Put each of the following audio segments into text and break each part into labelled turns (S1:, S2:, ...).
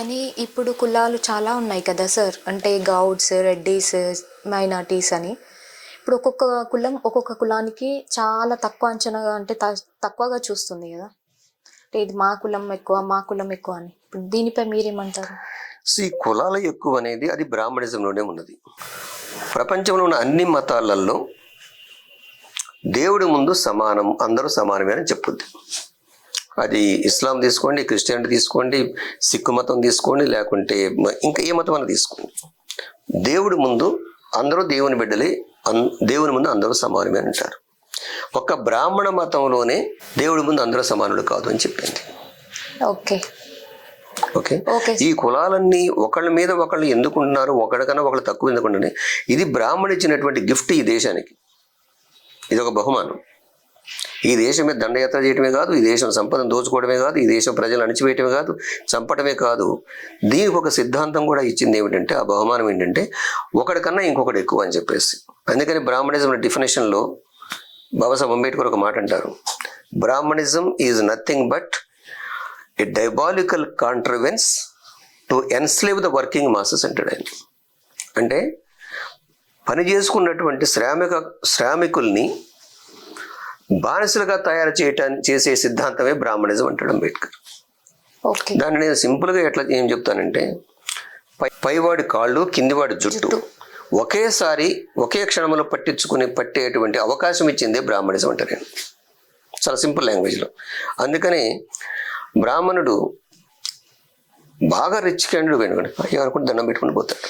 S1: కానీ ఇప్పుడు కులాలు చాలా ఉన్నాయి కదా సార్ అంటే గౌడ్స్ రెడ్డీస్ మైనార్టీస్ అని. ఇప్పుడు ఒక్కొక్క కులం ఒక్కొక్క కులానికి చాలా తక్కువ అంచనాగా అంటే త- తక్కువగా చూస్తుంది కదా. అంటే ఇది మా కులం ఎక్కువ మా కులం ఎక్కువ అని. ఇప్పుడు దీనిపై మీరేమంటారు?
S2: సో ఈ కులాల ఎక్కువ అనేది అది బ్రాహ్మణిజంలోనే ఉన్నది. ప్రపంచంలో ఉన్న అన్ని మతాలలో దేవుడి ముందు సమానం అందరూ సమానమే అని చెప్పుద్ది. అది ఇస్లాం తీసుకోండి క్రిస్టియానిటీ తీసుకోండి సిక్కు మతం తీసుకోండి లేకుంటే ఇంకా ఏ మతం అని తీసుకోండి. దేవుడి ముందు అందరూ దేవుని బిడ్డలే దేవుని ముందు అందరూ సమానమే అంటారు. ఒక్క బ్రాహ్మణ మతంలోనే దేవుడి ముందు అందరూ సమానులు కాదు అని చెప్పింది.
S1: ఓకే.
S2: ఓకే?
S1: ఓకే.
S2: ఈ కులాలన్నీ ఒకళ్ళ మీద ఒకళ్ళు ఎందుకు ఉంటున్నారు ఒకళ్ళకన్నా ఒకళ్ళు తక్కువ ఎందుకు ఉంటున్నాయి ఇది బ్రాహ్మణ ఇచ్చినటువంటి గిఫ్ట్ ఈ దేశానికి. ఇది ఒక బహుమానం. ఈ దేశం మీద దండయాత్ర చేయటమే కాదు ఈ దేశం సంపదను దోచుకోవడమే కాదు ఈ దేశం ప్రజలు అణిచివేయటమే కాదు చంపటమే కాదు. దీనికి ఒక సిద్ధాంతం కూడా ఇచ్చింది ఏమిటంటే ఆ బహుమానం ఏంటంటే ఒకడికన్నా ఇంకొకటి ఎక్కువ అని చెప్పేసి. అందుకని బ్రాహ్మణిజం డెఫినేషన్లో బాబాసాహెబ్ అంబేద్కర్ ఒక మాట అంటారు. Brahmanism is nothing but a diabolical contrivance to enslave the working masses అంటాడు ఆయన. అంటే పని చేసుకున్నటువంటి శ్రామిక శ్రామికుల్ని బానిసలుగా తయారు చేయటాన్ని చేసే సిద్ధాంతమే బ్రాహ్మణిజం అంటాడు అంబేద్కర్.
S1: ఓకే.
S2: దాన్ని నేను సింపుల్గా ఎట్లా ఏం చెప్తానంటే పై పైవాడి కాళ్ళు కిందివాడి జుట్టు. ఒకేసారి ఒకే క్షణంలో పట్టించుకుని పట్టేటువంటి అవకాశం ఇచ్చిందే బ్రాహ్మణిజం అంటారు నేను చాలా సింపుల్ లాంగ్వేజ్లో. అందుకని బ్రాహ్మణుడు బాగా రిచ్ క్యాండిడేట్ వెనుకండి అయ్యో అనుకుంటే దండం పెట్టుకుని పోతాడు.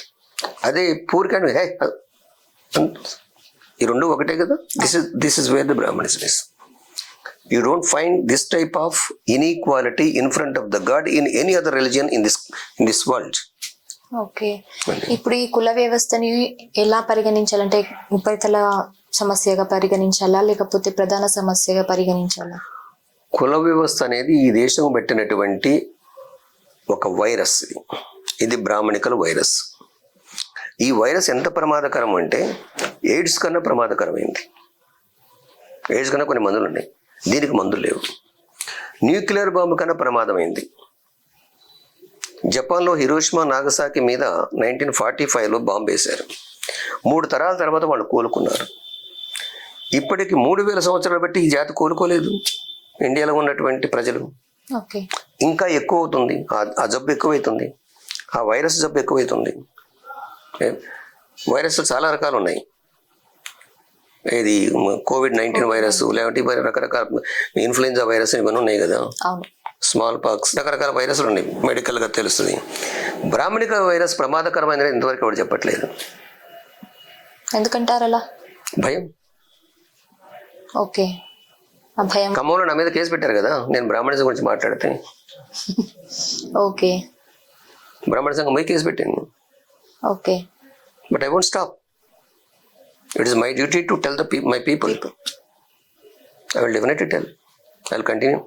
S2: అదే పూర్ క్యాండిడేట్ హే ఈ రెండు ఒకటే కదా? This is this is where the brahmanism is you don't find this type of inequality in front of the god in any other religion in this in this world
S1: okay. ఇప్పుడు ఈ కుల వ్యవస్థని ఎలా పరిగణించాలంటే ఉపరితల సమస్యగా పరిగణించాలా? లేకపోతే ప్రధాన సమస్యగా పరిగణించాలా?
S2: కుల వ్యవస్థ అనేది ఈ దేశం పెట్టినటువంటి ఒక వైరస్ ఇది. ఇది బ్రాహ్మణికల వైరస్. ఈ వైరస్ ఎంత ప్రమాదకరం అంటే ఎయిడ్స్ కన్నా ప్రమాదకరమైంది. ఎయిడ్స్ కన్నా కొన్ని మందులు ఉన్నాయి. దీనికి మందులు లేవు. న్యూక్లియర్ బాంబు కన్నా ప్రమాదమైంది. జపాన్లో హిరోషిమా నాగసాకి మీద నైన్టీన్ ఫార్టీ ఫైవ్లో బాంబు వేశారు. మూడు తరాల తర్వాత వాళ్ళు కోలుకున్నారు. ఇప్పటికి మూడు వేల సంవత్సరాలు బట్టి ఈ జాతి కోలుకోలేదు. ఇండియాలో ఉన్నటువంటి ప్రజలు. ఇంకా ఎక్కువ అవుతుంది. ఆ జబ్బు ఎక్కువైతుంది. ఆ వైరస్ జబ్బు ఎక్కువైతుంది. ఏ- వైరస్ చాలా రకాలు ఉన్నాయి ఇది కోవిడ్ నైన్టీన్ వైరస్ లేకపోతే రకరకాల ఇన్ఫ్లుయెన్జా వైరస్ ఇవన్నీ ఉన్నాయి కదా. స్మాల్ పాక్స్ రకరకాల వైరస్లు ఉన్నాయి మెడికల్గా తెలుస్తుంది. బ్రాహ్మణిక వైరస్ ప్రమాదకరమైనది ఇంతవరకు ఎవరు చెప్పట్లేదు.
S1: ఎందుకంటారు అలా?
S2: భయం.
S1: ఓకే. భయం.
S2: ఖమ్మంలో నా మీద కేసు పెట్టారు కదా నేను బ్రాహ్మణిజం గురించి మాట్లాడితే.
S1: ఓకే.
S2: బ్రాహ్మణ సంఘం పోయి కేసు పెట్టాను
S1: okay
S2: But I won't stop. It is my duty to tell the pe- my people. I will definitely tell. I'll continue.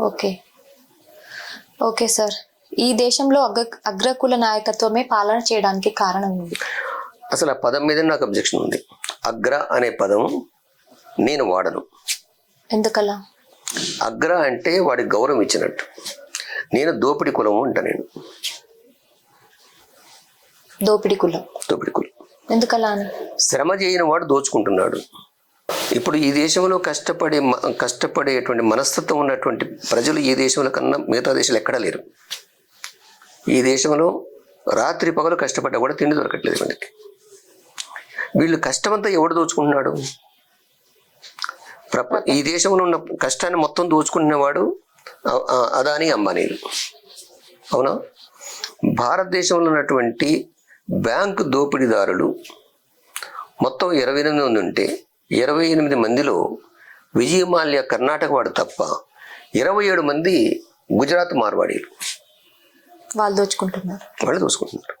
S1: Okay okay sir ఈ దేశంలో అగ్ర అగ్రకుల నాయకత్వమే పాలన చేయడానికి కారణం ఉంది
S2: అసలు ఆ పదం మీద నాకు అబ్జెక్షన్ ఉంది. అగ్ర అనే పదం నేను వాడను.
S1: ఎందుకలా?
S2: అగ్ర అంటే వాడికి గౌరవం ఇచ్చినట్టు. నేను దోపిడి కులము అంట నేను.
S1: దోపిడి కులం.
S2: దోపిడి కులం.
S1: ఎందుకలా?
S2: శ్రమ చేయని వాడు దోచుకుంటున్నాడు. ఇప్పుడు ఈ దేశంలో కష్టపడే కష్టపడేటువంటి మనస్తత్వం ఉన్నటువంటి ప్రజలు ఈ దేశంలో కన్నా మిగతా దేశాలు ఎక్కడా లేరు. ఈ దేశంలో రాత్రి పగలు కష్టపడ్డా కూడా తిండి దొరకట్లేదు వీళ్ళకి. వీళ్ళు కష్టమంతా ఎవడు దోచుకుంటున్నాడు? ప్రప ఈ దేశంలో ఉన్న కష్టాన్ని మొత్తం అ- అదాని అంబానీలు. అవునా? భారతదేశంలో ఉన్నటువంటి బ్యాంకు దోపిడీదారులు మొత్తం ఇరవై ఎనిమిది మంది ఉంటే ఇరవై ఎనిమిది మందిలో విజయమాల్య కర్ణాటక వాడు తప్ప ఇరవై ఏడు మంది గుజరాత్ మార్వాడీలు.
S1: వాళ్ళు దోచుకుంటున్నారు.
S2: వాళ్ళు దోచుకుంటున్నారు.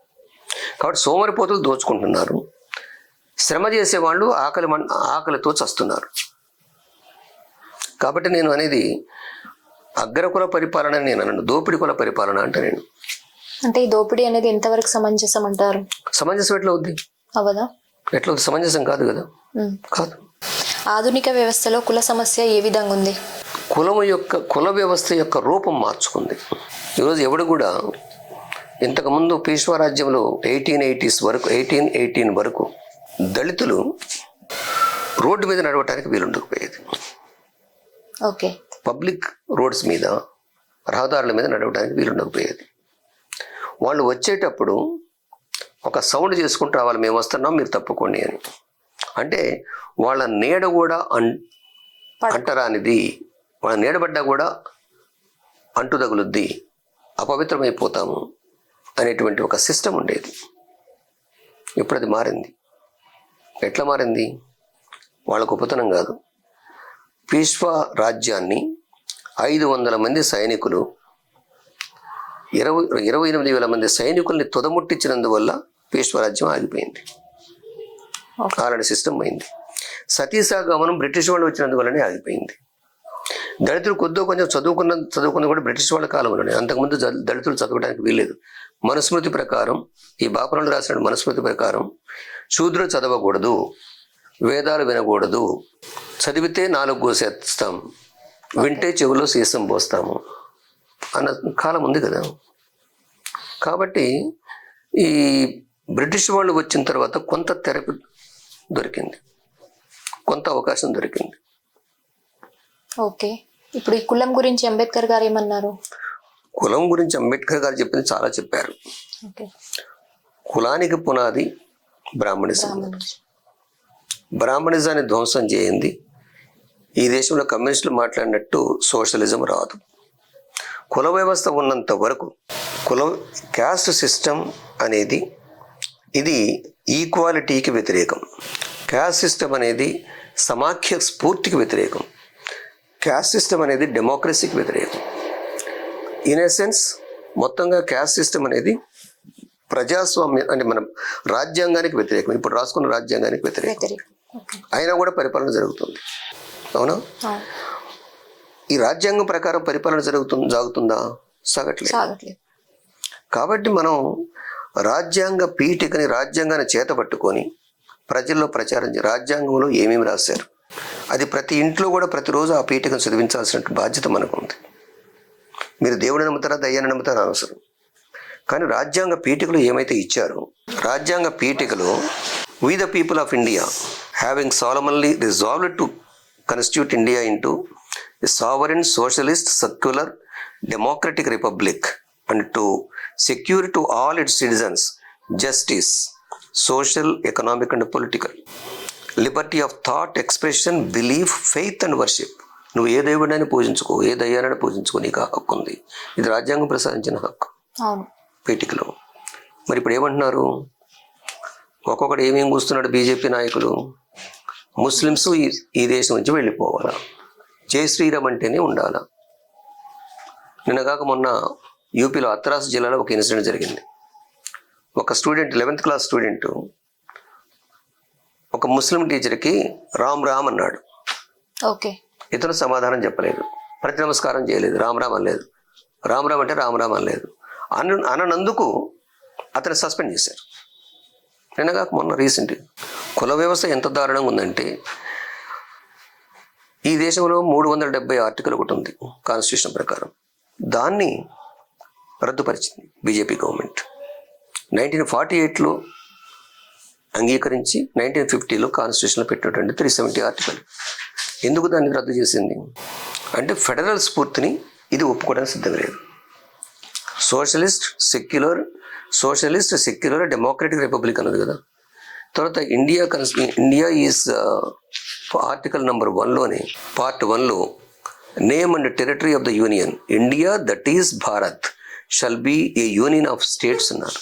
S2: కాబట్టి సోమరిపోతులు దోచుకుంటున్నారు. శ్రమ చేసేవాళ్ళు ఆకలి మన్ ఆకలితో చస్తున్నారు. కాబట్టి నేను అనేది అగ్రకుల పరిపాలన నేను అనను దోపిడి కుల పరిపాలన అంటే నేను.
S1: అంటే ఈ దోపిడీ అనేది ఎంతవరకు సమంజసం అంటారు?
S2: సమంజసం ఎట్లా అవుద్ది?
S1: అవదా?
S2: ఎట్లా? సమంజసం కాదు కదా. కాదు.
S1: ఆధునిక వ్యవస్థలో కుల సమస్య ఏ విధంగా ఉంది?
S2: కులం యొక్క కుల వ్యవస్థ యొక్క రూపం మార్చుకుంది. ఈరోజు ఎవడు కూడా ఇంతకుముందు పేష్వా రాజ్యంలో ఎయిటీన్ ఎయిటీస్ వరకు ఎయిటీన్ ఎయిటీన్ వరకు దళితులు రోడ్డు మీద నడవటానికి వీలుండకపోయేది
S1: ఓకే.
S2: పబ్లిక్ రోడ్స్ మీద రహదారుల మీద నడవడానికి వీలుండకపోయేది వాళ్ళు వచ్చేటప్పుడు ఒక సౌండ్ చేసుకుంటూ రావాలి మేము వస్తున్నాం మీరు తప్పుకోండి అని. అంటే వాళ్ళ నీడ కూడా అన్ అంటరానిది. వాళ్ళ నీడబడ్డా కూడా అంటు తగులుద్ది అపవిత్రమైపోతాము అనేటువంటి ఒక సిస్టమ్ ఉండేది. ఇప్పుడు అది మారింది. ఎట్లా మారింది? వాళ్ళ గొప్పతనం కాదు. పీష్వా రాజ్యాన్ని ఐదు వందల మంది సైనికులు ఇరవై ఇరవై ఎనిమిది వేల మంది సైనికుల్ని తుదముట్టించినందువల్ల పీష్వా రాజ్యం ఆగిపోయింది అలాంటి సిస్టమ్ పోయింది. సతీసా గమనం బ్రిటిష్ వాళ్ళు వచ్చినందువల్లనే ఆగిపోయింది. దళితులు కొద్దో కొంచెం చదువుకున్న చదువుకున్న కూడా బ్రిటిష్ వాళ్ళ కాలంలోనే అంతకుముందు దళితులు చదవడానికి వీల్లేదు. మనుస్మృతి ప్రకారం ఈ బాపురాలు రాసిన మనుస్మృతి ప్రకారం శూద్రులు చదవకూడదు వేదాలు వినకూడదు చదివితే నాలుగు కోసేస్తాం వింటే చెవిలో సీసం పోస్తాము. అన్న కాలం ఉంది కదా. కాబట్టి ఈ బ్రిటిష్ వాళ్ళు వచ్చిన తర్వాత కొంత తెరపి దొరికింది. కొంత అవకాశం దొరికింది.
S1: ఓకే. ఇప్పుడు ఈ కులం గురించి అంబేద్కర్ గారు ఏమన్నారు?
S2: కులం గురించి అంబేద్కర్ గారు చెప్పింది చాలా చెప్పారు. కులానికి పునాది బ్రాహ్మణిజం. బ్రాహ్మణిజాన్ని ధ్వంసం చేయింది. ఈ దేశంలో కమ్యూనిస్టులు మాట్లాడినట్టు సోషలిజం రాదు. కుల వ్యవస్థ ఉన్నంత వరకు కుల క్యాస్ట్ సిస్టమ్ అనేది ఇది ఈక్వాలిటీకి వ్యతిరేకం. క్యాస్ట్ సిస్టమ్ అనేది సమాఖ్య స్ఫూర్తికి వ్యతిరేకం. క్యాస్ట్ సిస్టమ్ అనేది డెమోక్రసీకి వ్యతిరేకం. ఇన్ సెన్స్ మొత్తంగా క్యాస్ట్ సిస్టమ్ అనేది ప్రజాస్వామ్యం అంటే మనం రాజ్యాంగానికి వ్యతిరేకం. ఇప్పుడు రాసుకున్న రాజ్యాంగానికి వ్యతిరేకం. అయినా కూడా పరిపాలన జరుగుతుంది. అవును. ఈ రాజ్యాంగం ప్రకారం పరిపాలన జరుగుతుంది సాగుతుందా? సాగట్లేదు.
S1: సాగట్లేదు.
S2: కాబట్టి మనం రాజ్యాంగ పీఠికని రాజ్యాంగాన్ని చేతపట్టుకొని ప్రజల్లో ప్రచారం రాజ్యాంగంలో ఏమేమి రాశారు? అది ప్రతి ఇంట్లో కూడా ప్రతిరోజు ఆ పీఠికను చదివించాల్సిన బాధ్యత మనకు ఉంది మీరు దేవుడిని నమ్ముతారా దయ్యాన్ని నమ్ముతారా అవసరం కానీ రాజ్యాంగ పీఠికలు ఏమైతే ఇచ్చారో రాజ్యాంగ పీఠికలో we the people of India having solemnly resolved to constitute India into sovereign socialist secular democratic republic and to secure to all its citizens justice social economic and political liberty of thought expression belief faith and worship నువ్వు ఏ దైవుడిని పూజించుకో ఏ దయ్యాన్ని పూజించుకో నీకు ఆ హక్కు ఉంది ఇది రాజ్యాంగం ప్రసాదించిన హక్కు. పేటికలో. మరి ఇప్పుడు ఏమంటున్నారు? ఒక్కొక్కడు ఏమేమి కూస్తున్నాడు బీజేపీ నాయకులు? ముస్లింస్ ఈ దేశం నుంచి వెళ్ళిపోవాలా? జై శ్రీరామ్ అంటేనే ఉండాలా. నిన్నగాక మొన్న యూపీలో అత్రాస్ జిల్లాలో ఒక ఇన్సిడెంట్ జరిగింది. ఒక స్టూడెంట్ లెవెన్త్ క్లాస్ స్టూడెంట్ ఒక ముస్లిం టీచర్కి రామ్ రామ్ అన్నాడు.
S1: ఓకే.
S2: ఇతను సమాధానం చెప్పలేదు. ప్రతి నమస్కారం చేయలేదు. రామ్ రామ్ అనలేదు. రామ్ రామ్ అంటే రామ్ రామ్ అనలేదు. అన అననందుకు అతను సస్పెండ్ చేశారు. నిన్నగా మొన్న రీసెంట్ కుల వ్యవస్థ ఎంత దారుణంగా ఉందంటే ఈ దేశంలో మూడు వందల డెబ్బై ఆర్టికల్ ఒకటి ఉంది కాన్స్టిట్యూషన్ ప్రకారం. దాన్ని రద్దుపరిచింది బీజేపీ గవర్నమెంట్ నైన్టీన్ ఫార్టీ ఎయిట్లో అంగీకరించి నైన్టీన్ ఫిఫ్టీలో కాన్స్టిట్యూషన్లో పెట్టినటువంటి త్రీ సెవెంటీ ఆర్టికల్ ఎందుకు దాన్ని రద్దు చేసింది? అంటే ఫెడరల్ స్ఫూర్తిని ఇది ఒప్పుకోవడానికి సిద్ధం లేదు. Socialist secular socialist secular democratic republic అన్నది కదా. తర్వాత ఇండియా కన్స్ ఇండియా ఈజ్ ఆర్టికల్ నెంబర్ వన్లోనే పార్ట్ వన్లో name and territory of the union India that is Bharat shall be a union of states అన్నారు.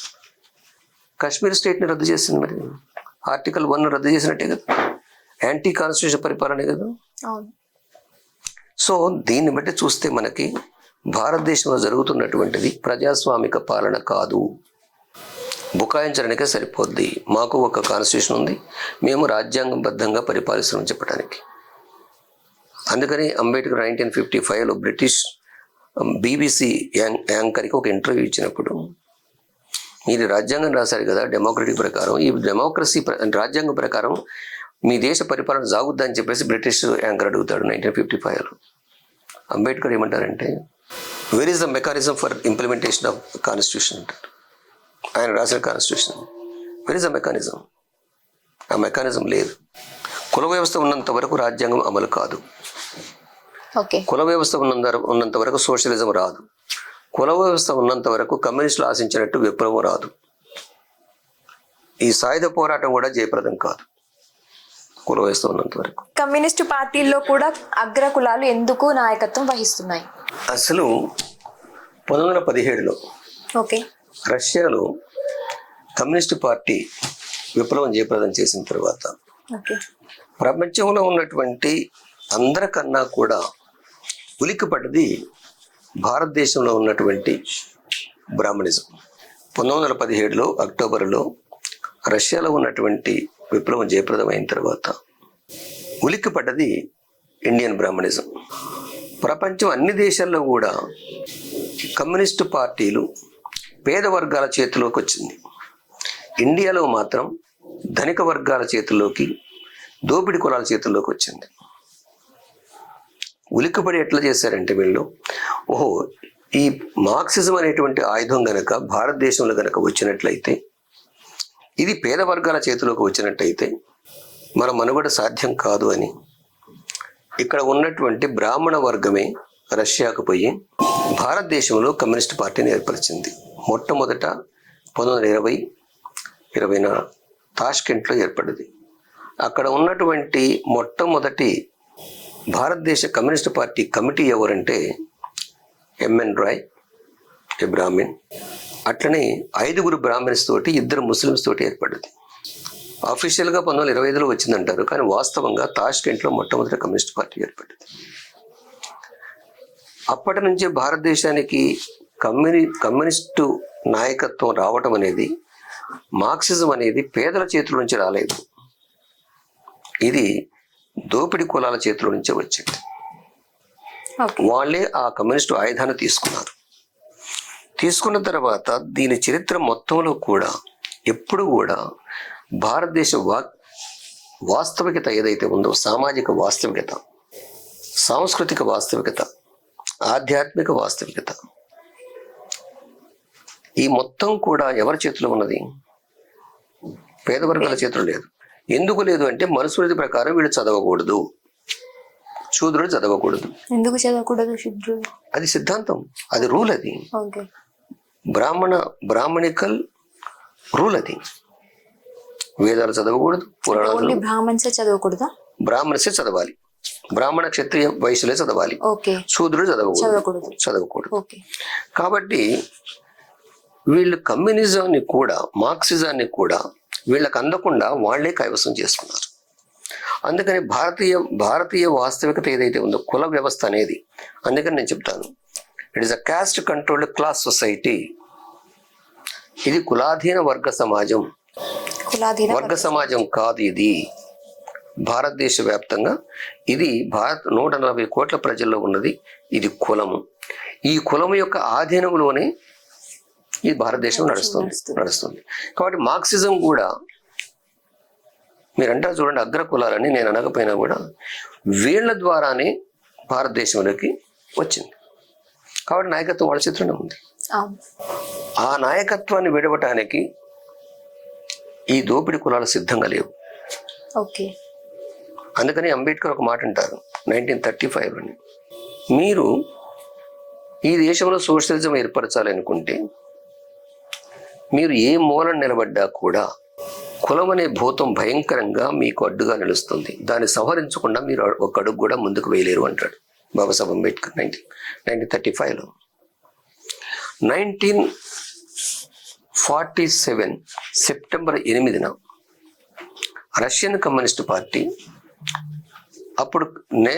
S2: కాశ్మీర్ స్టేట్ని రద్దు చేసింది మరి. ఆర్టికల్ వన్ రద్దు చేసినట్టే కదా. యాంటీ కాన్స్టిట్యూషన్ పరిపాలనే కదా. సో దీన్ని బట్టి చూస్తే మనకి భారతదేశంలో జరుగుతున్నటువంటిది ప్రజాస్వామిక పాలన కాదు. బుకాయించడానికే సరిపోద్ది. మాకు ఒక కాన్స్టిట్యూషన్ ఉంది. మేము రాజ్యాంగబద్ధంగా పరిపాలిస్తున్నాం చెప్పడానికి అందుకని అంబేద్కర్ నైన్టీన్ ఫిఫ్టీ ఫైవ్లో బ్రిటిష్ బీబీసీ యాంకర్కి ఒక ఇంటర్వ్యూ ఇచ్చినప్పుడు మీరు రాజ్యాంగం రాశారు కదా డెమోక్రటిక్ ప్రకారం. ఈ డెమోక్రసీ ప్ర- రాజ్యాంగం ప్రకారం మీ దేశ పరిపాలన సాగుద్దని చెప్పేసి బ్రిటిష్ యాంకర్ అడుగుతాడు నైన్టీన్ ఫిఫ్టీ ఫైవ్లో అంబేద్కర్ ఏమంటారంటే where is the mechanism for implementation of constitution అంటారు ఆయన రాసిన constitution where is the mechanism ఆ మెకానిజం లేదు. కుల వ్యవస్థ ఉన్నంత వరకు రాజ్యాంగం అమలు కాదు.
S1: ఓకే
S2: కుల వ్యవస్థ ఉన్నంత ఉన్నంత వరకు సోషలిజం రాదు. కుల వ్యవస్థ ఉన్నంత వరకు కమ్యూనిస్టులు ఆశించినట్టు విప్లవం రాదు. ఈ సాయుధ పోరాటం కూడా జయప్రదం కాదు. కుల వ్యవస్థ ఉన్నంత వరకు.
S1: కమ్యూనిస్టు పార్టీల్లో కూడా అగ్ర కులాలు ఎందుకు నాయకత్వం వహిస్తున్నాయి?
S2: అసలు పంతొమ్మిది వందల పదిహేడులో
S1: ఓకే
S2: రష్యాలో కమ్యూనిస్టు పార్టీ విప్లవం జయప్రదం చేసిన తర్వాత ప్రపంచంలో ఉన్నటువంటి అందరికన్నా కూడా ఉలిక్కిపడ్డది భారతదేశంలో ఉన్నటువంటి బ్రాహ్మణిజం. పంతొమ్మిది వందల పదిహేడులో అక్టోబర్లో రష్యాలో ఉన్నటువంటి విప్లవం జయప్రదమైన తర్వాత ఉలిక్కిపడ్డది ఇండియన్ బ్రాహ్మణిజం. ప్రపంచం అన్ని దేశాల్లో కూడా కమ్యూనిస్టు పార్టీలు పేద వర్గాల చేతిలోకి వచ్చింది. ఇండియాలో మాత్రం ధనిక వర్గాల చేతుల్లోకి దోపిడి కులాల చేతుల్లోకి వచ్చింది. ఉలిక్కిపడి ఎట్లా చేశారంటే వీళ్ళు? ఓహో ఈ మార్క్సిజం అనేటువంటి ఆయుధం గనక భారతదేశంలో గనక వచ్చినట్లయితే ఇది పేద వర్గాల చేతిలోకి వచ్చినట్టయితే మన మనుగడ సాధ్యం కాదు అని ఇక్కడ ఉన్నటువంటి బ్రాహ్మణ వర్గమే రష్యాకు పోయి భారతదేశంలో కమ్యూనిస్ట్ పార్టీని ఏర్పరిచింది. మొట్టమొదట పంతొమ్మిది వందల ఇరవై ఇరవైన తాష్కెంట్లో ఏర్పడింది. అక్కడ ఉన్నటువంటి మొట్టమొదటి భారతదేశ కమ్యూనిస్ట్ పార్టీ కమిటీ ఎవరంటే ఎంఎన్ రాయ్ బ్రాహ్మిన్ అట్లనే ఐదుగురు బ్రాహ్మిన్స్ తోటి ఇద్దరు ముస్లిమ్స్ తోటి ఏర్పడింది. అఫీషియల్గా పంతొమ్మిది వందల ఇరవై ఐదులో వచ్చిందంటారు కానీ వాస్తవంగా తాష్కెంట్లో మొట్టమొదటి కమ్యూనిస్ట్ పార్టీ ఏర్పడింది. అప్పటి నుంచే భారతదేశానికి కమ్యూని కమ్యూనిస్టు నాయకత్వం రావటం అనేది మార్క్సిజం అనేది పేదల చేతుల నుంచి రాలేదు. ఇది దోపిడి కులాల చేతుల నుంచే వచ్చింది. వాళ్ళే ఆ కమ్యూనిస్టు ఆయుధాన్ని తీసుకున్నారు. తీసుకున్న తర్వాత దీని చరిత్ర మొత్తంలో కూడా ఎప్పుడు కూడా భారతదేశ వా వాస్తవికత ఏదైతే ఉందో సామాజిక వాస్తవికత సాంస్కృతిక వాస్తవికత ఆధ్యాత్మిక వాస్తవికత ఈ మొత్తం కూడా ఎవరి చేతిలో ఉన్నది? పేద వర్గాల చేతిలో లేదు. ఎందుకు లేదు అంటే మనుస్మృతి ప్రకారం వీళ్ళు చదవకూడదు. శూద్రుడు చదవకూడదు.
S1: ఎందుకు చదవకూడదు శుద్రుడు?
S2: అది సిద్ధాంతం. అది రూల్ అది. బ్రాహ్మణ బ్రాహ్మణికల్ రూల్ అది. వేదాలు చదవకూడదు పురాణాలు
S1: బ్రాహ్మణ్సే చదవకూడదా?
S2: బ్రాహ్మణసే చదవాలి. బ్రాహ్మణ క్షత్రియ వయసులే చదవాలి. శూద్రుడు చదవకూడదు.
S1: చదవకూడదు.
S2: కాబట్టి వీళ్ళు కమ్యూనిజాన్ని కూడా మార్క్సిజాన్ని కూడా వీళ్ళకి అందకుండా వాళ్ళే కైవసం చేసుకున్నారు. అందుకని భారతీయ భారతీయ వాస్తవికత ఏదైతే ఉందో కుల వ్యవస్థ అనేది అందుకని నేను చెప్తాను. It is a caste controlled class society ఇది కులాధీన వర్గ సమాజం.
S1: కులాధీన
S2: వర్గ సమాజం కాదు ఇది. భారతదేశ వ్యాప్తంగా ఇది భారత్ నూట నలభై కోట్ల ప్రజల్లో ఉన్నది. ఇది కులము. ఈ కులము యొక్క ఆధీనంలోనే ఈ భారతదేశం నడుస్తుంది
S1: నడుస్తుంది.
S2: కాబట్టి మార్క్సిజం కూడా మీరంటారు చూడండి అగ్ర కులాలని నేను అనకపోయినా కూడా వీళ్ళ ద్వారానే భారతదేశంలోకి వచ్చింది. కాబట్టి నాయకత్వం వాళ్ళ చేతిలోనే ఉంది. ఆ నాయకత్వాన్ని విడవటానికి ఈ దోపిడి కులాలు సిద్ధంగా లేవు.
S1: ఓకే.
S2: అందుకని అంబేద్కర్ ఒక మాట అంటారు నైన్టీన్ థర్టీ ఫైవ్ అని. మీరు ఈ దేశంలో సోషలిజం ఏర్పరచాలనుకుంటే మీరు ఏ మూలం నిలబడ్డా కూడా కులం అనే భూతం భయంకరంగా మీకు అడ్డుగా నిలుస్తుంది. దాన్ని సంహరించకుండా మీరు ఒక అడుగు కూడా ముందుకు వేయలేరు అంటాడు Babasaheb Ambedkar nineteen nineteen thirty ఫైవ్లో. నైన్టీన్ ఫార్టీ సెవెన్ సెప్టెంబర్ ఎనిమిదిన రష్యన్ కమ్యూనిస్ట్ పార్టీ అప్పుడు నే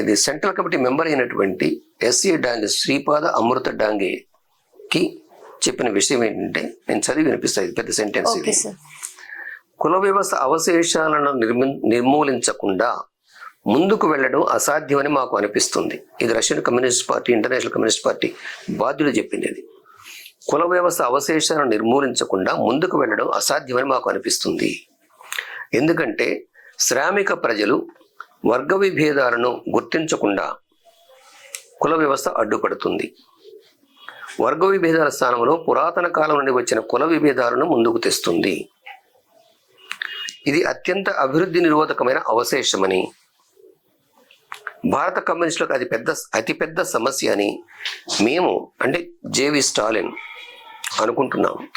S2: ఇది సెంట్రల్ కమిటీ మెంబర్ అయినటువంటి ఎస్సీ డాంగే శ్రీపాద అమృత డాంగేకి చెప్పిన విషయం ఏంటంటే నేను చదివి వినిపిస్తాను పెద్ద సెంటెన్స్ ఇది. కుల వ్యవస్థ అవశేషాలను నిర్మి నిర్మూలించకుండా ముందుకు వెళ్ళడం అసాధ్యమని మాకు అనిపిస్తుంది. ఇది Russian communist party international communist party బాధ్యులు చెప్పింది ఇది కుల వ్యవస్థ అవశేషాలను నిర్మూలించకుండా ముందుకు వెళ్ళడం అసాధ్యమని మాకు అనిపిస్తుంది. ఎందుకంటే శ్రామిక ప్రజలు వర్గ విభేదాలను గుర్తించకుండా కుల వ్యవస్థ అడ్డుపడుతుంది. వర్గ విభేదాల స్థానంలో పురాతన కాలం నుండి వచ్చిన కుల విభేదాలను ముందుకు తెస్తుంది. ఇది అత్యంత అభివృద్ధి నిరోధకమైన అవశేషమని. భారత కమ్యూనిస్టులకు అది పెద్ద అతిపెద్ద సమస్య అని మేము అంటే జేవి స్టాలిన్ అనుకుంటున్నాం.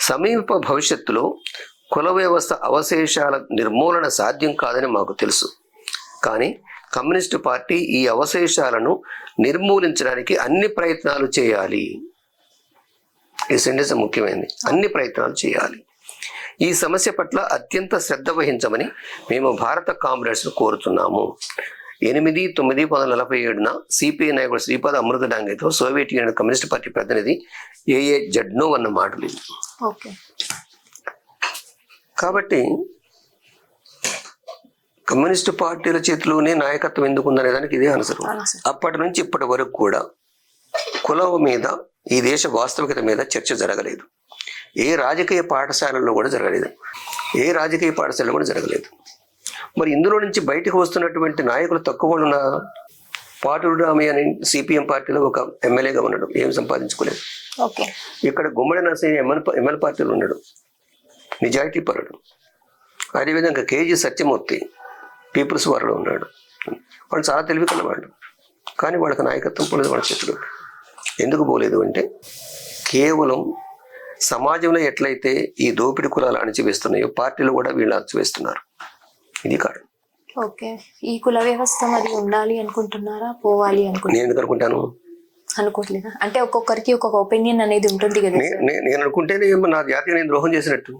S2: సమీప భవిష్యత్తులో కుల వ్యవస్థ అవశేషాల నిర్మూలన సాధ్యం కాదని మాకు తెలుసు. కానీ కమ్యూనిస్టు పార్టీ ఈ అవశేషాలను నిర్మూలించడానికి అన్ని ప్రయత్నాలు చేయాలి. ఈ సెంటెన్స్ ముఖ్యమైనది. అన్ని ప్రయత్నాలు చేయాలి. ఈ సమస్య పట్ల అత్యంత శ్రద్ధ వహించమని మేము భారత కామ్రేడ్స్ కోరుతున్నాము. ఎనిమిది తొమ్మిది పంతొమ్మిది నలభై ఏడున సిపిఐ నాయకుడు శ్రీపాద అమృత డాంగేతో సోవియట్ యూనియన్ కమ్యూనిస్ట్ పార్టీ ప్రతినిధి ఏఏ జడ్నో అన్న మాటలు. కాబట్టి కమ్యూనిస్టు పార్టీల చేతిలోనే నాయకత్వం ఎందుకు ఉందనే దానికి ఇదే ఆన్సర్.
S1: ఆన్సర్.
S2: అప్పటి నుంచి ఇప్పటి వరకు కూడా కులం మీద ఈ దేశ వాస్తవికత మీద చర్చ జరగలేదు. ఏ రాజకీయ పాఠశాలలో కూడా జరగలేదు. ఏ రాజకీయ పాఠశాలలో కూడా జరగలేదు. మరి ఇందులో నుంచి బయటకు వస్తున్నటువంటి నాయకులు తక్కువ ఉన్న రామయ్య అని సిపిఎం పార్టీలో ఒక ఎమ్మెల్యేగా ఉన్నాడు. ఏం సంపాదించుకోలేదు. ఇక్కడ గుమ్మడి నరసింహ ఎమ్మెల్ ఎమ్మెల్యే పార్టీలో ఉన్నాడు. నిజాయితీ పరుడు. అదేవిధంగా కేజీ సత్యమూర్తి పీపుల్స్ వారిలో ఉన్నాడు. వాళ్ళు చాలా తెలివి కలవాళ్ళు కానీ వాళ్ళకి నాయకత్వం పోలేదు వాళ్ళ చేతులు. ఎందుకు పోలేదు అంటే కేవలం సమాజంలో ఎట్లయితే ఈ దోపిడి కులాలు అణచివేస్తున్నాయో పార్టీలు కూడా వీళ్ళు అణచివేస్తున్నారు. ఇది కారణం.
S1: ఓకే. ఈ కుల వ్యవస్థ మరి ఉండాలి అనుకుంటున్నారా? పోవాలి అనుకుంటున్నారా?
S2: నేను ఎందుకు అనుకుంటాను?
S1: అనుకోవట్లేదా అంటే ఒక్కొక్కరికి ఒక్కొక్క ఒపీనియన్ అనేది ఉంటుంది కదా
S2: నేను అనుకుంటేనే ఏమో నా జాతికి నేను ద్రోహం చేసినట్టు.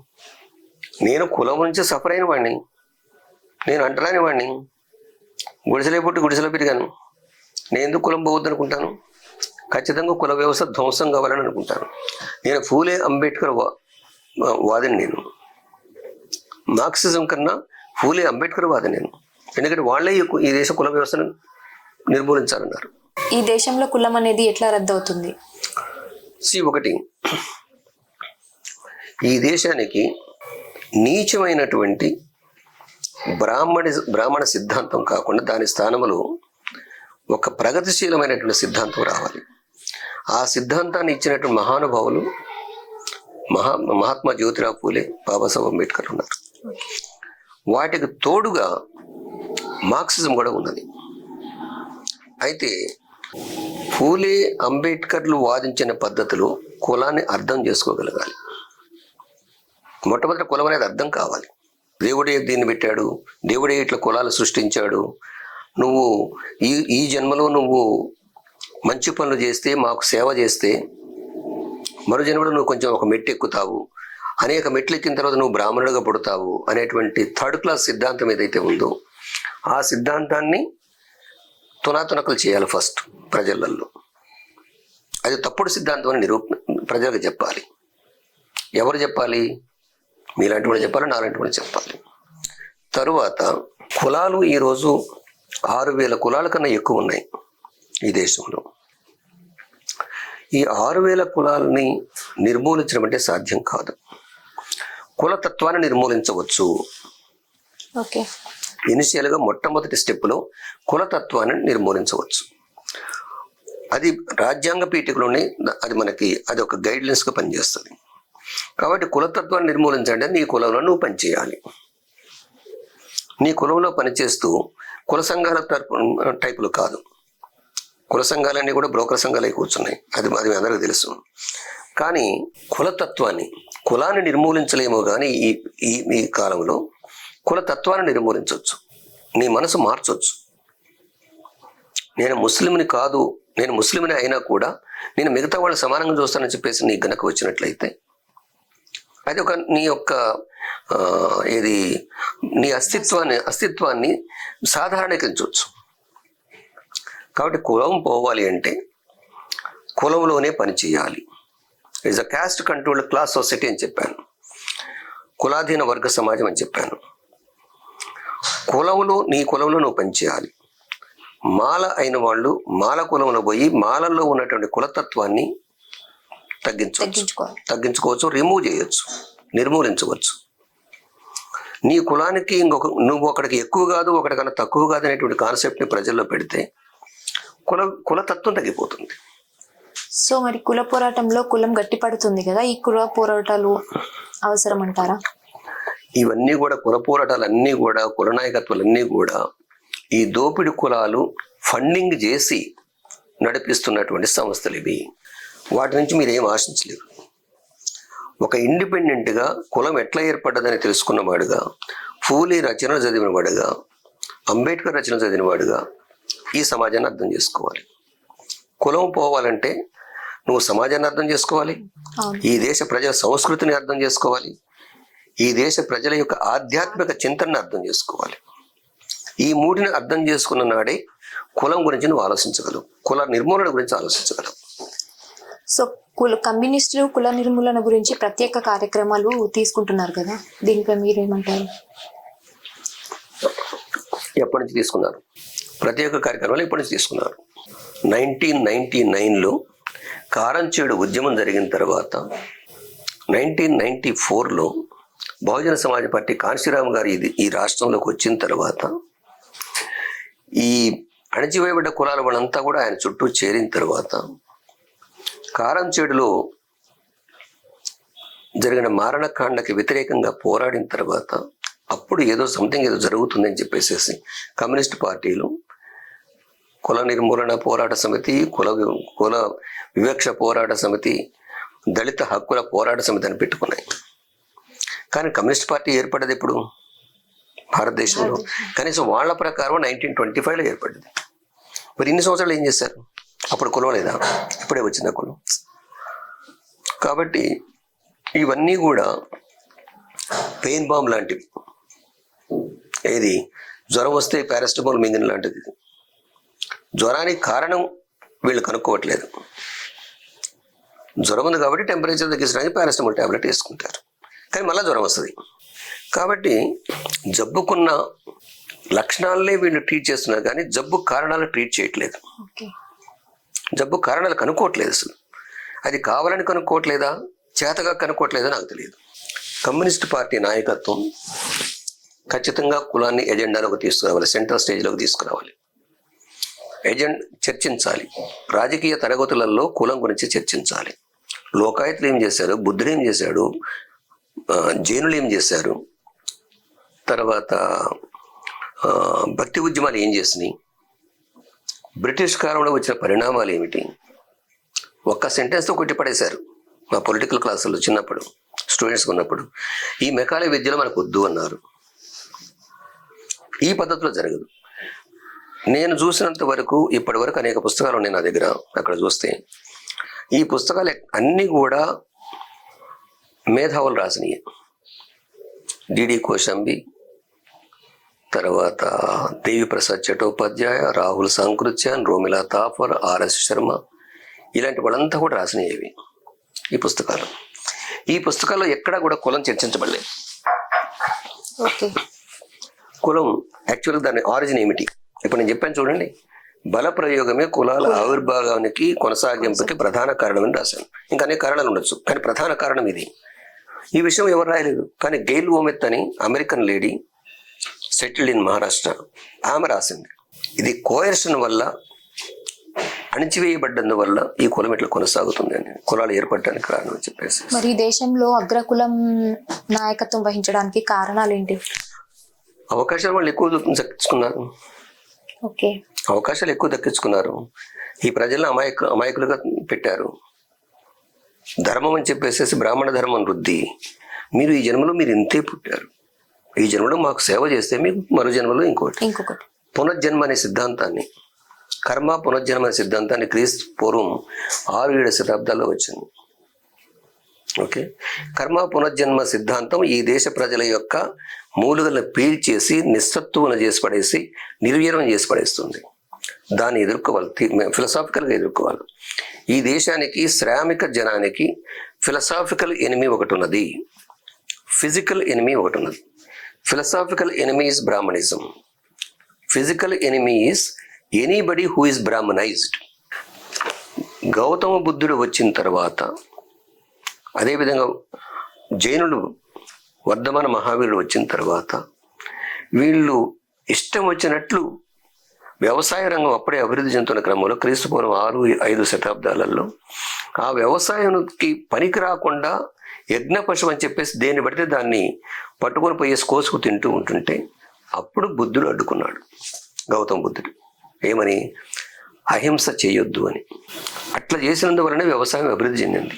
S2: నేను కులం నుంచి సఫర్ అయిన వాడిని. నేను అంటరాని వాడిని గుడిసెలే పుట్టి గుడిసెలో పెరిగాను. నేను ఎందుకు కులం పోవద్దు అనుకుంటాను ఖచ్చితంగా కుల వ్యవస్థ ధ్వంసం కావాలని అనుకుంటాను. నేను ఫూలే అంబేద్కర్ వా- వాదిని నేను. మార్క్సిజం కన్నా ఫూలే అంబేద్కర్ వాది నేను. ఎందుకంటే వాళ్ళే ఈ దేశ కుల వ్యవస్థను నిర్మూలించాలన్నారు.
S1: ఈ దేశంలో కులం అనేది ఎట్లా రద్దు అవుతుంది
S2: సి ఒకటి. ఈ దేశానికి నీచమైనటువంటి బ్రాహ్మణి బ్రాహ్మణ సిద్ధాంతం కాకుండా దాని స్థానంలో ఒక ప్రగతిశీలమైనటువంటి సిద్ధాంతం రావాలి. ఆ సిద్ధాంతాన్ని ఇచ్చినటువంటి మహానుభావులు మహా మహాత్మా జ్యోతిరావు పూలే బాబాసాహెబ్ అంబేద్కర్ ఉన్నారు. వాటికి తోడుగా మార్క్సిజం కూడా ఉన్నది. అయితే పూలే అంబేద్కర్లు వాదించిన పద్ధతిలో కులాన్ని అర్థం చేసుకోగలగాలి. మొట్టమొదటి కులం అనేది అర్థం కావాలి. దేవుడే దీన్ని పెట్టాడు. దేవుడే ఇట్లా కులాలు సృష్టించాడు. నువ్వు ఈ ఈ జన్మలో నువ్వు మంచి పనులు చేస్తే మాకు సేవ చేస్తే మరో జన్మలో నువ్వు కొంచెం ఒక మెట్టు ఎక్కుతావు అనేక మెట్లు ఎక్కిన తర్వాత నువ్వు బ్రాహ్మణుడిగా పుడతావు అనేటువంటి థర్డ్ క్లాస్ సిద్ధాంతం ఏదైతే ఉందో ఆ సిద్ధాంతాన్ని తునాతునకలు చేయాలి ఫస్ట్ ప్రజలలో అది తప్పుడు సిద్ధాంతం అని నిరూప ప్రజలకు చెప్పాలి. ఎవరు చెప్పాలి? మీలాంటి వాళ్ళు చెప్పాలి? నాలాంటి వాళ్ళు చెప్పాలి. తరువాత కులాలు ఈరోజు ఆరు వేల కులాల కన్నా ఎక్కువ ఉన్నాయి ఈ దేశంలో. ఈ ఆరు వేల కులాలని నిర్మూలించడం అంటే సాధ్యం కాదు. కులతత్వాన్ని నిర్మూలించవచ్చు.
S1: ఓకే.
S2: ఇనిషియల్గా మొట్టమొదటి స్టెప్లో కులతత్వాన్ని నిర్మూలించవచ్చు. అది రాజ్యాంగ పీఠికలోనే అది మనకి అది ఒక గైడ్లైన్స్గా పనిచేస్తుంది. కాబట్టి కులతత్వాన్ని నిర్మూలించండి నీ కులంలో నువ్వు పనిచేయాలి. నీ కులంలో పనిచేస్తూ కుల సంఘాల తరపు టైపులు కాదు. కుల సంఘాలన్నీ కూడా బ్రోకర్ సంఘాలే కూర్చున్నాయి. అది అది అందరికీ తెలుసు. కానీ కులతత్వాన్ని కులాన్ని నిర్మూలించలేమో కానీ ఈ ఈ ఈ కాలంలో కులతత్వాన్ని నిర్మూలించవచ్చు నీ మనసు మార్చవచ్చు నేను ముస్లింని కాదు నేను ముస్లింని అయినా కూడా నేను మిగతా వాళ్ళు సమానంగా చూస్తానని చెప్పేసి నీ గనక వచ్చినట్లయితే అది ఒక నీ యొక్క ఇది నీ అస్తిత్వాన్ని అస్తిత్వాన్ని సాధారణీకరించవచ్చు. కాబట్టి కులం పోవాలి అంటే కులంలోనే పని చేయాలి. Is a caste controlled class society అని చెప్పాను. కులాధీన వర్గ సమాజం అని చెప్పాను. కులంలో నీ కులంలో నువ్వు పనిచేయాలి మాల అయిన వాళ్ళు మాల కులంలో పోయి మాలల్లో ఉన్నటువంటి కులతత్వాన్ని తగ్గించవచ్చు.
S1: తగ్గించుకోవాలి.
S2: తగ్గించుకోవచ్చు రిమూవ్ చేయొచ్చు నిర్మూలించవచ్చు. నీ కులానికి ఇంకొక నువ్వు ఒకడికి ఎక్కువ కాదు ఒకటికన్నా తక్కువ కాదు అనేటువంటి కాన్సెప్ట్ని ప్రజల్లో పెడితే కుల కులతత్వం తగ్గిపోతుంది.
S1: సో మరి కుల పోరాటంలో కులం గట్టిపడుతుంది కదా ఈ కుల పోరాటాలు అవసరం అంటారా?
S2: ఇవన్నీ కూడా కుల పోరాటాలన్నీ కూడా కుల నాయకత్వాలన్నీ కూడా ఈ దోపిడి కులాలు ఫండింగ్ చేసి నడిపిస్తున్నటువంటి సంస్థలు ఇవి. వాటి నుంచి మీరు ఏం ఆశించలేరు. ఒక ఇండిపెండెంట్గా కులం ఎట్లా ఏర్పడ్డదని తెలుసుకున్నవాడుగా ఫూలీ రచన చదివినవాడుగా అంబేద్కర్ రచన చదివినవాడుగా ఈ సమాజాన్ని అర్థం చేసుకోవాలి. కులం పోవాలంటే నువ్వు సమాజాన్ని అర్థం చేసుకోవాలి. ఈ దేశ ప్రజల సంస్కృతిని అర్థం చేసుకోవాలి. ఈ దేశ ప్రజల యొక్క ఆధ్యాత్మిక చింతనని అర్థం చేసుకోవాలి. ఈ మూడిని అర్థం చేసుకున్న నాడే కులం గురించి నువ్వు ఆలోచించగలవు. కుల నిర్మూలన గురించి ఆలోచించగలవు.
S1: సో కుల కమ్యూనిస్టులు కుల నిర్మూలన గురించి ప్రత్యేక కార్యక్రమాలు తీసుకుంటున్నారు కదా. దీనిపై మీరేమంటారు?
S2: ఎప్పటి నుంచి తీసుకున్నారు? ప్రత్యేక కార్యక్రమాలు ఎప్పటి నుంచి తీసుకున్నారు? నైన్టీన్ నైన్టీ నైన్లో కారంచేడు ఉద్యమం జరిగిన తర్వాత నైన్టీన్ నైన్టీ ఫోర్లో బహుజన సమాజ్ పార్టీ కాంశీరామ్ గారు ఇది ఈ రాష్ట్రంలోకి వచ్చిన తర్వాత ఈ అణచివేయబడ్డ కులాల వాళ్ళంతా కూడా ఆయన చుట్టూ చేరిన తర్వాత కారంచేడులో జరిగిన మారణకాండకి వ్యతిరేకంగా పోరాడిన తర్వాత అప్పుడు ఏదో సంథింగ్ ఏదో జరుగుతుందని చెప్పేసేసి కమ్యూనిస్ట్ పార్టీలు కుల నిర్మూలన పోరాట సమితి కుల కుల వివక్ష పోరాట సమితి దళిత హక్కుల పోరాట సమితి అని పెట్టుకున్నాయి. కానీ కమ్యూనిస్ట్ పార్టీ ఏర్పడ్డది ఎప్పుడు? భారతదేశంలో. కనీసం వాళ్ళ ప్రకారం నైన్టీన్ ట్వంటీ ఫైవ్లో ఏర్పడింది మరి ఇన్ని సంవత్సరాలు ఏం చేశారు? అప్పుడు కులం లేదా ఇప్పుడే వచ్చిందా కులం కాబట్టి ఇవన్నీ కూడా పెయిన్ బాంబ్ లాంటివి. ఏది? జ్వరం వస్తే పారాస్టమాల్ మింగిన లాంటిది. జ్వరానికి కారణం వీళ్ళు కనుక్కోవట్లేదు. జ్వరం ఉంది కాబట్టి టెంపరేచర్ తగ్గించడానికి పారాస్టమాల్ ట్యాబ్లెట్ వేసుకుంటారు. కానీ మళ్ళీ జ్వరం వస్తుంది. కాబట్టి జబ్బుకున్న లక్షణాలనే వీళ్ళు ట్రీట్ చేస్తున్నారు కానీ జబ్బు కారణాలు ట్రీట్ చేయట్లేదు.
S1: ఓకే.
S2: జబ్బు కారణాలు కనుక్కోవట్లేదు అసలు. అది కావాలని కనుక్కోవట్లేదా? చేతగా కనుక్కోవట్లేదా నాకు తెలియదు. కమ్యూనిస్ట్ పార్టీ నాయకత్వం ఖచ్చితంగా కులాన్ని ఎజెండాలోకి తీసుకురావాలి. సెంట్రల్ స్టేజ్లోకి తీసుకురావాలి. ఎజెండ్ చర్చించాలి. రాజకీయ తరగతులలో కులం గురించి చర్చించాలి. లోకాయతులు ఏం చేశారు? బుద్ధుడు ఏం చేశాడు? జైనులు ఏం చేశారు? తర్వాత భక్తి ఉద్యమాలు ఏం చేసినాయి? బ్రిటిష్ కాలంలో వచ్చిన పరిణామాలు ఏమిటి? ఒక్క సెంటెన్స్తో కొట్టి పడేశారు. మా పొలిటికల్ క్లాసుల్లో చిన్నప్పుడు స్టూడెంట్స్ ఉన్నప్పుడు. ఈ మెకాలే విద్యలో మనకు వద్దు అన్నారు. ఈ పద్ధతిలో జరగదు. నేను చూసినంత వరకు ఇప్పటి వరకు అనేక పుస్తకాలు ఉన్నాయి నా దగ్గర. అక్కడ చూస్తే ఈ పుస్తకాలు అన్నీ కూడా మేధావులు రాసినవి డిడి కోశంబి తర్వాత దేవి ప్రసాద్ చటోపాధ్యాయ రాహుల్ సాంకృత్యాన్ రోమిలా తాపర్ ఆర్ఎస్ శర్మ. ఇలాంటి వాళ్ళంతా కూడా రాసినవి ఈ పుస్తకాలు. ఈ పుస్తకాల్లో ఎక్కడా కూడా కులం చర్చించబడలేదు. కులం యాక్చువల్గా దాని ఆరిజిన్ ఏమిటి? ఇప్పుడు నేను చెప్పాను చూడండి. బల ప్రయోగమే కులాల ఆవిర్భావానికి కొనసాగింపుకి ప్రధాన కారణం అని రాశాను. ఇంకా అనేక కారణాలు ఉండొచ్చు. కానీ ప్రధాన కారణం ఇది. ఈ విషయం ఎవరు రాయలేదు. కానీ గెయిల్ ఓమెత్ అని American lady settled in Maharashtra. ఆమె రాసింది. ఇది కోయర్షన్ వల్ల అణిచివేయబడ్డందువల్ల ఈ కులం ఇట్లా కొనసాగుతుంది అని కులాలు ఏర్పడడానికి కారణం అని చెప్పేసి.
S1: మరి ఈ దేశంలో అగ్రకులం నాయకత్వం వహించడానికి కారణాలు ఏంటి
S2: అవకాశాలు వాళ్ళు ఎక్కువ దక్కించుకున్నారు.
S1: ఓకే.
S2: అవకాశాలు ఎక్కువ దక్కించుకున్నారు. ఈ ప్రజలను అమాయకు అమాయకులుగా పెట్టారు. ధర్మం అని చెప్పేసేసి బ్రాహ్మణ ధర్మం వృద్ధి. మీరు ఈ జన్మలో మీరు ఇంతే పుట్టారు. ఈ జన్మలో మాకు సేవ చేస్తే మీకు మరో జన్మలో ఇంకోటి.
S1: ఇంకొకటి.
S2: పునర్జన్మ అనే సిద్ధాంతాన్ని కర్మ పునర్జన్మ అనే సిద్ధాంతాన్ని క్రీస్తు పూర్వం ఆరు ఏడు శతాబ్దాల్లో వచ్చింది. ఓకే? కర్మ పునర్జన్మ సిద్ధాంతం ఈ దేశ ప్రజల యొక్క మూలుగలను పీల్చేసి నిస్సత్తువును చేసి పడేసి నిర్వీర్యం చేసి పడేస్తుంది దాన్ని ఎదుర్కోవాలి. ఫిలసాఫికల్గా ఎదుర్కోవాలి. ఈ దేశానికి శ్రామిక జనానికి ఫిలసాఫికల్ ఎనిమి ఒకటి ఉన్నది. ఫిజికల్ ఎనిమి ఒకటి ఉన్నది. Philosophical enemies Brahminism physical enemies anybody who is Brahminized Gautama బుద్ధుడు వచ్చిన తర్వాత అదేవిధంగా జైనులు వర్ధమాన మహావీరుడు వచ్చిన తర్వాత వీళ్ళు ఇష్టం వచ్చినట్లు వ్యవసాయ రంగం అప్పుడే అభివృద్ధి చెందుతున్న క్రమంలో క్రీస్తు పూర్వం ఆరు ఐదు శతాబ్దాలలో ఆ వ్యవసాయానికి పనికి రాకుండా యజ్ఞ పశువు అని చెప్పేసి దేన్ని పడితే దాన్ని పట్టుకొని పోయేసి కోసుకు తింటూ ఉంటుంటే అప్పుడు బుద్ధుడు అడ్డుకున్నాడు. గౌతమ బుద్ధుడు. ఏమని? అహింస చేయొద్దు అని. అట్లా చేసినందువలనే వ్యవసాయం అభివృద్ధి చెందింది.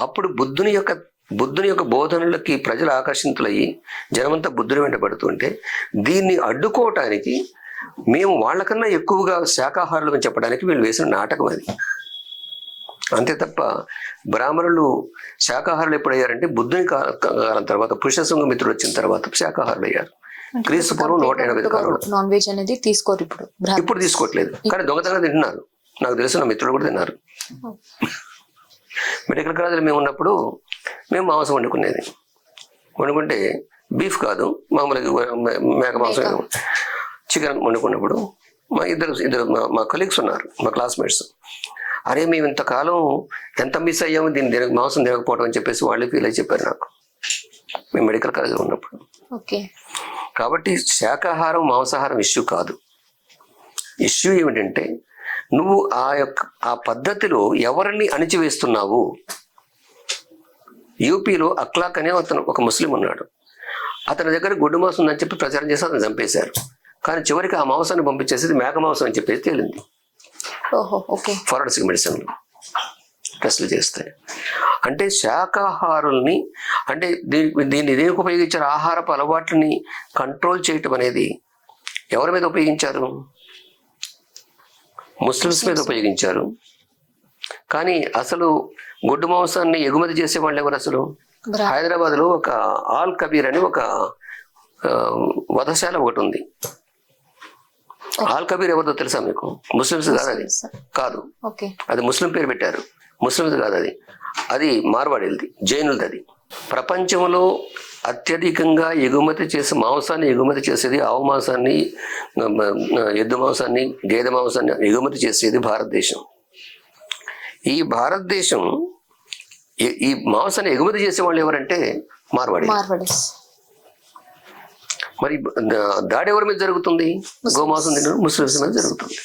S2: అప్పుడు బుద్ధుని యొక్క బుద్ధుని యొక్క బోధనలకి ప్రజలు ఆకర్షితులయ్యి జనమంతా బుద్ధుని వెంట పడుతుంటే దీన్ని అడ్డుకోవటానికి మేము వాళ్ళకన్నా ఎక్కువగా శాకాహారులు అని చెప్పడానికి వీళ్ళు వేసిన నాటకం అది. అంతే తప్ప బ్రాహ్మణులు శాకాహారులు ఎప్పుడయ్యారంటే బుద్ధుని కాలం తర్వాత పురుషశృంగ మిత్రుడు వచ్చిన తర్వాత శాకాహారులు అయ్యారు క్రీస్తు పూర్వం నూట ఎనభై
S1: నాన్ వెజ్ అనేది తీసుకోరు ఇప్పుడు
S2: ఇప్పుడు తీసుకోవట్లేదు. కానీ దొంగతనంగా తింటున్నారు. నాకు తెలిసిన మిత్రులు కూడా తిన్నారు. మెడికల్ కాలేజీలో మేము ఉన్నప్పుడు మేము మాంసం వండుకునేది. వండుకుంటే బీఫ్ కాదు మామూలుగా మేక మాంసం చికెన్ వండుకున్నప్పుడు మా ఇద్దరు ఇద్దరు మా- మా కొలీగ్స్ ఉన్నారు మా క్లాస్మేట్స్ అరే మేము ఇంతకాలం ఎంత మిస్ అయ్యాము దీన్ని తినక మాంసం తినకపోవడం అని చెప్పేసి వాళ్ళే ఫీల్ అయ్యి చెప్పారు నాకు. మేము మెడికల్ కాలేజీలో ఉన్నప్పుడు.
S1: ఓకే.
S2: కాబట్టి శాకాహారం మాంసాహారం ఇష్యూ కాదు. ఇష్యూ ఏమిటంటే నువ్వు ఆ యొక్క ఆ పద్ధతిలో ఎవరిని అణిచివేస్తున్నావు? యూపీలో అక్లాక్ అనే అతను ఒక ముస్లిం ఉన్నాడు. అతని దగ్గర గుడ్డు మాంసం ఉందని చెప్పి ప్రచారం చేసి అతను చంపేశారు. కానీ చివరికి ఆ మాంసాన్ని పంపించేసి ఇది మేక మాంసం అని చెప్పేసి తేలింది. ఫారెన్సిక్ మెడిసిన్ టెస్టులు చేస్తే అంటే శాకాహారుల్ని అంటే దీని దీన్ని దేనికి ఉపయోగించారు ఆహారపు అలవాట్లని కంట్రోల్ చేయటం అనేది ఎవరి మీద ఉపయోగించారు? ముస్లిమ్స్ మీద ఉపయోగించారు. కానీ అసలు గొడ్డు మాంసాన్ని ఎగుమతి చేసే వాళ్ళు ఎవరు అసలు? హైదరాబాద్లో ఒక ఆల్ కబీర్ అని ఒక వధశాల ఒకటి ఉంది. ఆల్ కబీర్ ఎవరిదో తెలుసా మీకు? ముస్లిమ్స్ కాదు అది. కాదు. అది ముస్లిం పేరు పెట్టారు. ముస్లింది కాదు అది. అది మార్వాడీలది జైనులది అది ప్రపంచంలో అత్యధికంగా ఎగుమతి చేసే మాంసాన్ని ఎగుమతి చేసేది ఆవు మాంసాన్ని ఎద్దు మాంసాన్ని గేదె మాంసాన్ని ఎగుమతి చేసేది భారతదేశం. ఈ భారతదేశం ఈ- ఈ మాంసాన్ని ఎగుమతి చేసే వాళ్ళు ఎవరంటే మార్వాడి
S1: మార్వడీస్.
S2: మరి దాడి ఎవరి మీద జరుగుతుంది? గోమాంసం తినడం ముస్లిమ్స్ మీద జరుగుతుంది.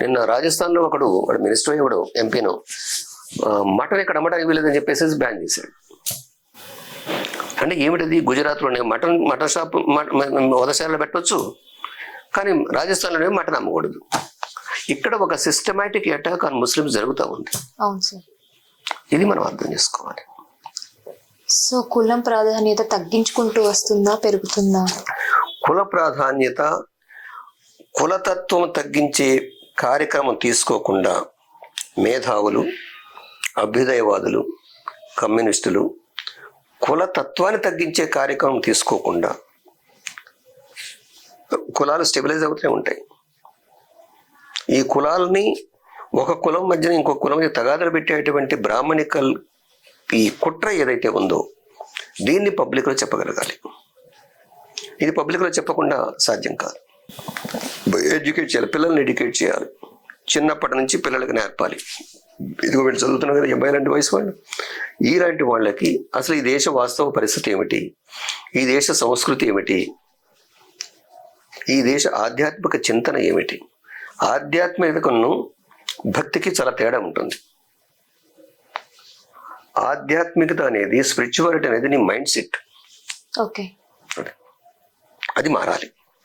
S2: నిన్న రాజస్థాన్లో ఒకడు వాడు మినిస్టర్ ఎవడు ఎంపీను. మటన్ ఇక్కడ అమ్మడానికి వీలేదని చెప్పేసి బ్యాన్ చేశాడు. అంటే ఏమిటది? గుజరాత్లోనే మటన్ మటన్ షాప్ వదశాలలో పెట్టవచ్చు కానీ రాజస్థాన్లోనే మటన్ అమ్మకూడదు. ఇక్కడ ఒక సిస్టమాటిక్ అటాక్ ఆన్ ముస్లిమ్స్ జరుగుతూ ఉంది. ఇది మనం అర్థం చేసుకోవాలి.
S1: సో కులం ప్రాధాన్యత తగ్గించుకుంటూ వస్తుందా పెరుగుతుందా?
S2: కుల ప్రాధాన్యత కులతత్వం తగ్గించే కార్యక్రమం తీసుకోకుండా మేధావులు అభ్యుదయవాదులు కమ్యూనిస్టులు కులతత్వాన్ని తగ్గించే కార్యక్రమం తీసుకోకుండా కులాలు స్టెబిలైజ్ అవుతూనే ఉంటాయి. ఈ కులాలని ఒక కులం మధ్యన ఇంకో కులం మధ్య తగాదలు పెట్టేటువంటి బ్రాహ్మణికల్ ఈ కుట్ర ఏదైతే ఉందో దీన్ని పబ్లిక్లో చెప్పగలగాలి. ఇది పబ్లిక్లో చెప్పకుండా సాధ్యం కాదు. ఎడ్యుకేట్ చేయాలి పిల్లల్ని ఎడ్యుకేట్ చేయాలి. చిన్నప్పటి నుంచి పిల్లలకి నేర్పాలి. ఇదిగో వీళ్ళు చదువుతున్నారు కదా ఎంబై లాంటి వయసు వాళ్ళు. ఇలాంటి వాళ్ళకి అసలు ఈ దేశ వాస్తవ పరిస్థితి ఏమిటి? ఈ దేశ సంస్కృతి ఏమిటి? ఈ దేశ ఆధ్యాత్మిక చింతన ఏమిటి? ఆధ్యాత్మికను భక్తికి చాలా తేడా ఉంటుంది. ఆధ్యాత్మికత అనేది స్పిరిచువాలిటీ అనేది నీ మైండ్ సెట్
S1: ఓకే
S2: అది మారాలి.